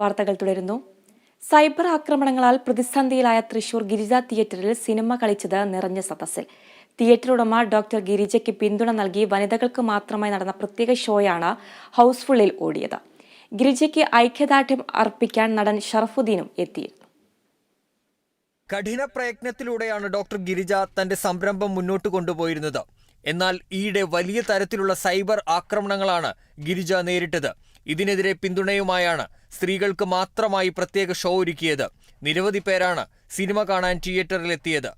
വാർത്തകൾ തുടരുന്നു. സൈബർ ആക്രമണങ്ങളാൽ പ്രതിസന്ധിയിലായ തൃശൂർ ഗിരിജ തിയേറ്ററിൽ സിനിമ കളിച്ചത് നിറഞ്ഞ സദസ്സിൽ. തിയേറ്റർ ഉടമ ഡോക്ടർ ഗിരിജയ്ക്ക് പിന്തുണ നൽകി വനിതകൾക്ക് മാത്രമായി നടന്ന പ്രത്യേക ഷോയാണ് ഹൗസ്ഫുള്ളിൽ ഓടിയത്. ഗിരിജയ്ക്ക് ഐക്യദാർഢ്യം അർപ്പിക്കാൻ നടൻ ഷറഫുദ്ദീനും എത്തി. കഠിന പ്രയത്നത്തിലൂടെയാണ് ഡോക്ടർ ഗിരിജ തന്റെ സംരംഭം മുന്നോട്ട് കൊണ്ടുപോയിരുന്നത്. എന്നാൽ ഈയിടെ വലിയ തരത്തിലുള്ള സൈബർ ആക്രമണങ്ങളാണ് ഗിരിജ നേരിട്ടത്. ഇതിനെതിരെ പിന്തുണയുമായാണ് സ്ത്രീകൾക്ക് മാത്രമായി പ്രത്യേക ഷോ ഒരുക്കിയത്. നിരവധി പേരാണ് സിനിമ കാണാൻ തിയേറ്ററിലെത്തിയത്.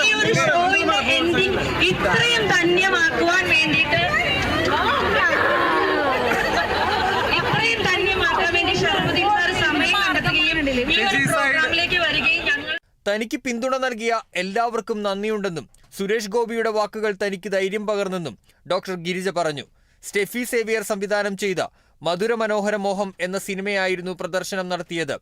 ഈ ഒരു ഷോയിന്റെ എൻഡിങ് ഇത്രയും ധന്യമാക്കുവാൻ വേണ്ടിയിട്ട് ഇത്രയും ധന്യമാക്കാൻ വേണ്ടി ഷറഫുദ്ദീൻ സാർ സമയം കണ്ടെത്തുകയും ഈ ഒരു പ്രോഗ്രാമിലേക്ക് വരികയും ഞങ്ങൾ തനിക്ക് പിന്തുണ നൽകിയ എല്ലാവർക്കും നന്ദിയുണ്ടെന്നും സുരേഷ് ഗോപിയുടെ വാക്കുകൾ തനിക്ക് ധൈര്യം പകർന്നെന്നും ഡോക്ടർ ഗിരിജ പറഞ്ഞു. സ്റ്റെഫി സേവിയർ സംവിധാനം ചെയ്ത മധുര മനോഹര മോഹം എന്ന സിനിമയായിരുന്നു പ്രദർശനം നടത്തിയത്.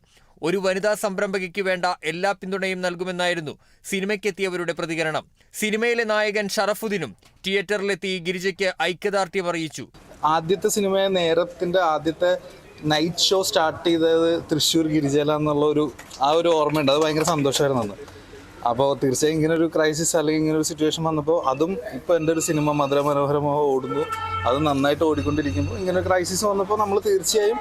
ഒരു വനിതാ സംരംഭകയ്ക്ക് വേണ്ട എല്ലാ പിന്തുണയും നൽകുമെന്നായിരുന്നു സിനിമയ്ക്കെത്തിയവരുടെ പ്രതികരണം. സിനിമയിലെ നായകൻ ഷറഫുദ്ദീനും തിയേറ്ററിലെത്തി ഗിരിജയ്ക്ക് ഐക്യദാർഢ്യം അറിയിച്ചു. ആദ്യത്തെ സിനിമ നേരത്തിന്റെ ആദ്യത്തെ നൈറ്റ് ഷോ സ്റ്റാർട്ട് ചെയ്തത് തൃശ്ശൂർ ഗിരിജല എന്നുള്ള ഒരു ആ ഒരു ഓർമ്മയുണ്ട്. അത് ഭയങ്കര സന്തോഷമായിരുന്നു അപ്പോൾ തീർച്ചയായും ഇങ്ങനെ ഒരു ക്രൈസിസ് അല്ലെങ്കിൽ ഇങ്ങനെ ഒരു സിറ്റുവേഷൻ വന്നപ്പോൾ അതും ഇപ്പോൾ എന്റെ ഒരു സിനിമ മധുര ഓടുന്നു. അത് നന്നായിട്ട് ഓടിക്കൊണ്ടിരിക്കുമ്പോൾ ഇങ്ങനെ ഒരു ക്രൈസിസ് വന്നപ്പോൾ നമ്മൾ തീർച്ചയായും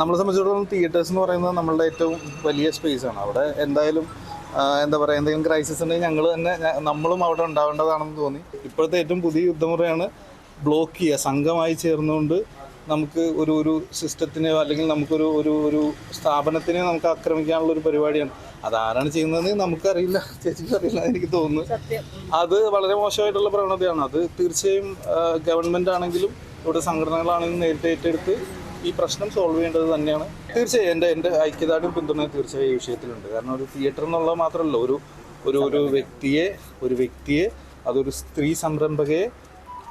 നമ്മളെ സംബന്ധിച്ചിടത്തോളം തിയേറ്റേഴ്സ് എന്ന് പറയുന്നത് നമ്മളുടെ ഏറ്റവും വലിയ സ്പേസ് ആണ്. അവിടെ എന്തായാലും എന്താ പറയുക എന്തെങ്കിലും ക്രൈസിസ് ഉണ്ടെങ്കിൽ ഞങ്ങൾ തന്നെ നമ്മളും അവിടെ ഉണ്ടാവേണ്ടതാണെന്ന് തോന്നി. ഇപ്പോഴത്തെ ഏറ്റവും പുതിയ യുദ്ധമുറയാണ് ബ്ലോക്ക് ചെയ്യുക. സംഘമായി ചേർന്നുകൊണ്ട് നമുക്ക് ഒരു ഒരു സിസ്റ്റത്തിനെ അല്ലെങ്കിൽ നമുക്കൊരു ഒരു ഒരു സ്ഥാപനത്തിനെ നമുക്ക് ആക്രമിക്കാനുള്ള ഒരു പരിപാടിയാണ്. അതാരാണ് ചെയ്യുന്നതെന്ന് നമുക്കറിയില്ല. ചേച്ചിക്ക് അറിയില്ല എന്ന് എനിക്ക് തോന്നുന്നു. അത് വളരെ മോശമായിട്ടുള്ള പ്രവണതയാണ്. അത് തീർച്ചയായും ഗവൺമെന്റ് ആണെങ്കിലും ഇവിടെ സംഘടനകളാണെങ്കിലും നേരിട്ട് ഏറ്റെടുത്ത് ഈ പ്രശ്നം സോൾവ് ചെയ്യേണ്ടത് തന്നെയാണ്. തീർച്ചയായും എന്റെ എന്റെ ഐക്യദാർഢ്യം പിന്തുണ തീർച്ചയായും ഈ വിഷയത്തിലുണ്ട്. കാരണം ഒരു തിയേറ്റർ എന്നുള്ളത് മാത്രമല്ല ഒരു ഒരു ഒരു വ്യക്തിയെ ഒരു വ്യക്തിയെ അതൊരു സ്ത്രീ സംരംഭകയെ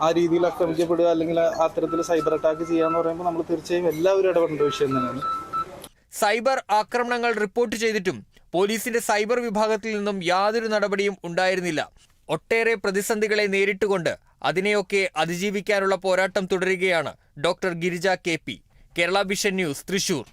ആ രീതിയിൽ ആക്രമിക്കപ്പെടുക അല്ലെങ്കിൽ അത്തരത്തിൽ സൈബർ അറ്റാക്ക് ചെയ്യാന്ന് പറയുമ്പോൾ നമ്മൾ തീർച്ചയായും എല്ലാവരും ഇടപെടേണ്ട വിഷയം തന്നെയാണ്. സൈബർ ആക്രമണങ്ങൾ റിപ്പോർട്ട് ചെയ്തിട്ടും പോലീസിന്റെ സൈബർ വിഭാഗത്തിൽ നിന്നും യാതൊരു നടപടിയും ഉണ്ടായിരുന്നില്ല. ഒട്ടേറെ പ്രതിസന്ധികളെ നേരിട്ടുകൊണ്ട് അതിനെയൊക്കെ അതിജീവിക്കാനുള്ള പോരാട്ടം തുടരുകയാണ് doctor Girija K P. Kerala Vision News Thrissur.